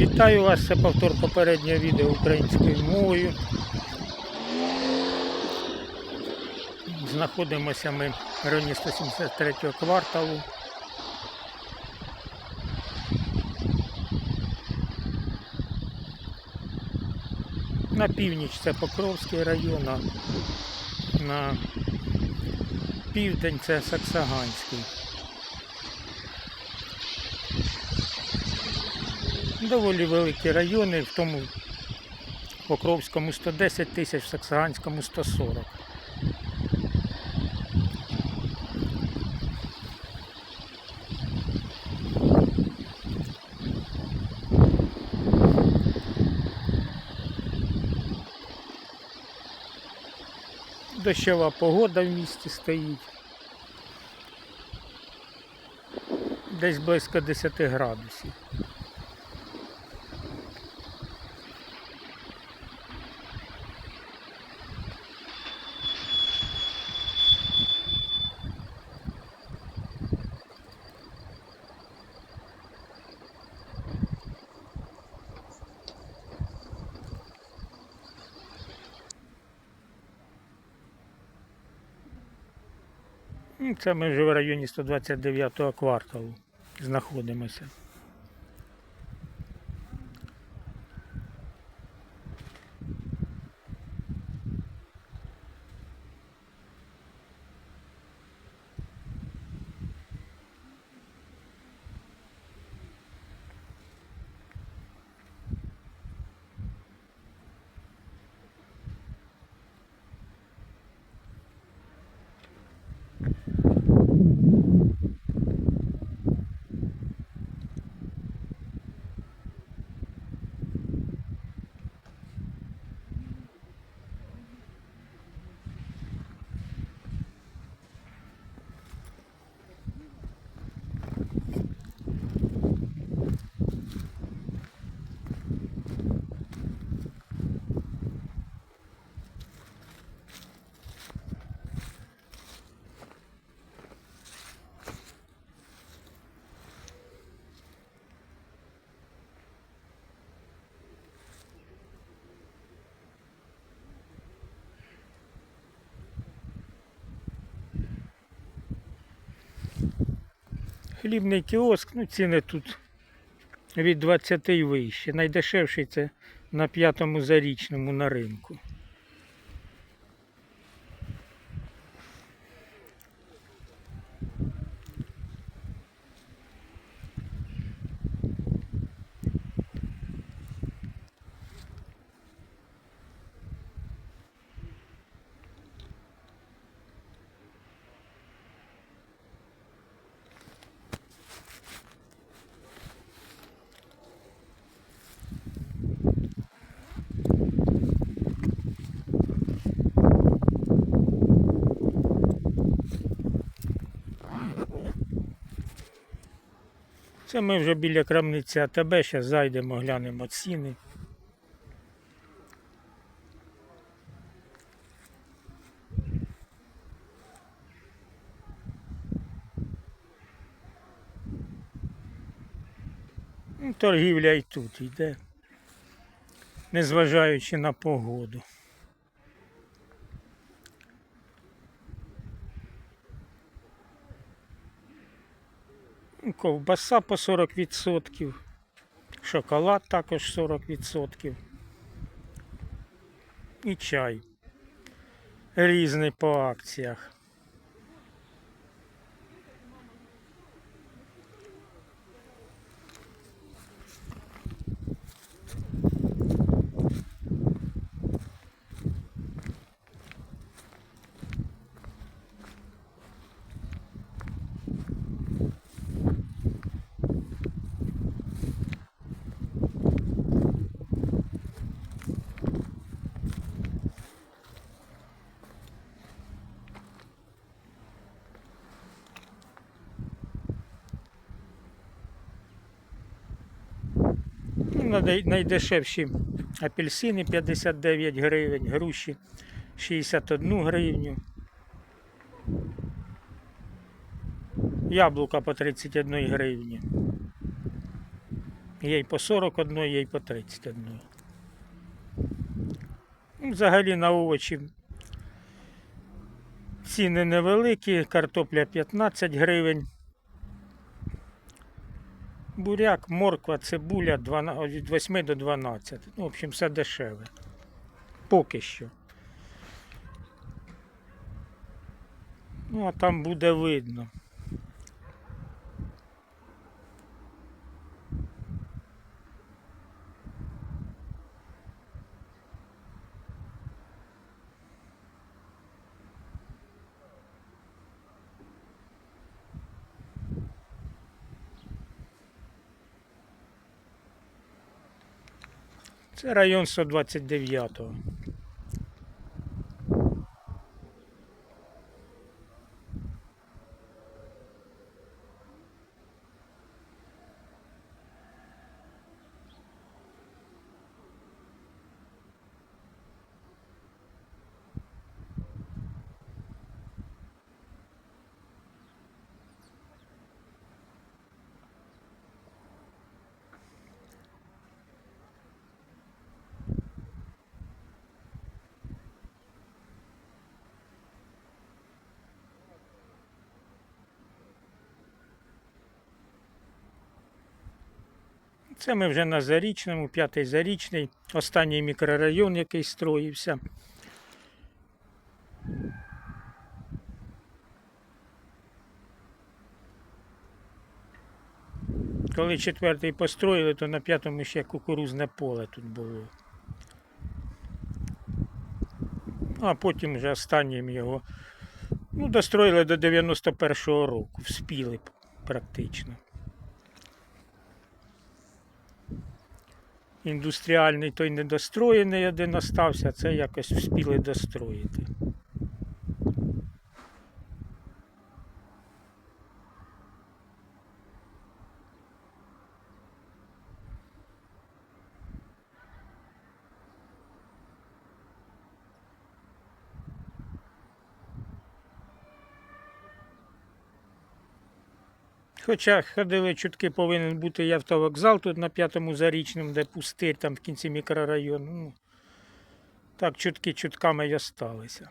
Вітаю вас, це повтор попереднього відео українською мовою. Знаходимося ми в районі 173 кварталу. На північ це Покровський район, на південь це Саксаганський. Доволі великі райони, в тому Покровському 110 тисяч, в Саксаганському 140. Дощова погода в місті стоїть. Десь близько 10 градусів. Це ми вже в районі 129 кварталу знаходимося. Хлібний кіоск, ну ціни тут від 20 і вище. Найдешевший це на п'ятому зарічному на ринку. Це ми вже біля крамниці АТБ, зараз зайдемо, глянемо ціни. Ну, Торгівля і тут йде, незважаючи на погоду. Ковбаса по 40%, шоколад також 40%. І чай. Різний по акціях. Найдешевші апельсини 59 гривень, груші 61 гривню. Яблука по 31 гривні. Є й по 41, є й по 31. Ну, Взагалі на овочі ціни невеликі, картопля 15 гривень. Буряк, морква, цибуля 12, від 8 до 12. Ну, в общем, все дешеве. Поки що. Ну, а там буде видно. Це район 129-го. Це ми вже на Зарічному, п'ятий Зарічний, останній мікрорайон, який строївся. Коли четвертий построїли, то на п'ятому ще кукурузне поле тут було. А потім вже останнім його ну, достроїли до 91-го року, вспіли практично. Індустріальний той недостроєний один остався, це якось вспіли достроїти. Хоча ходили чутки, повинен бути і автовокзал тут на п'ятому зарічному, де пустир, там в кінці мікрорайону. Ну, так, чутки чутками й осталися.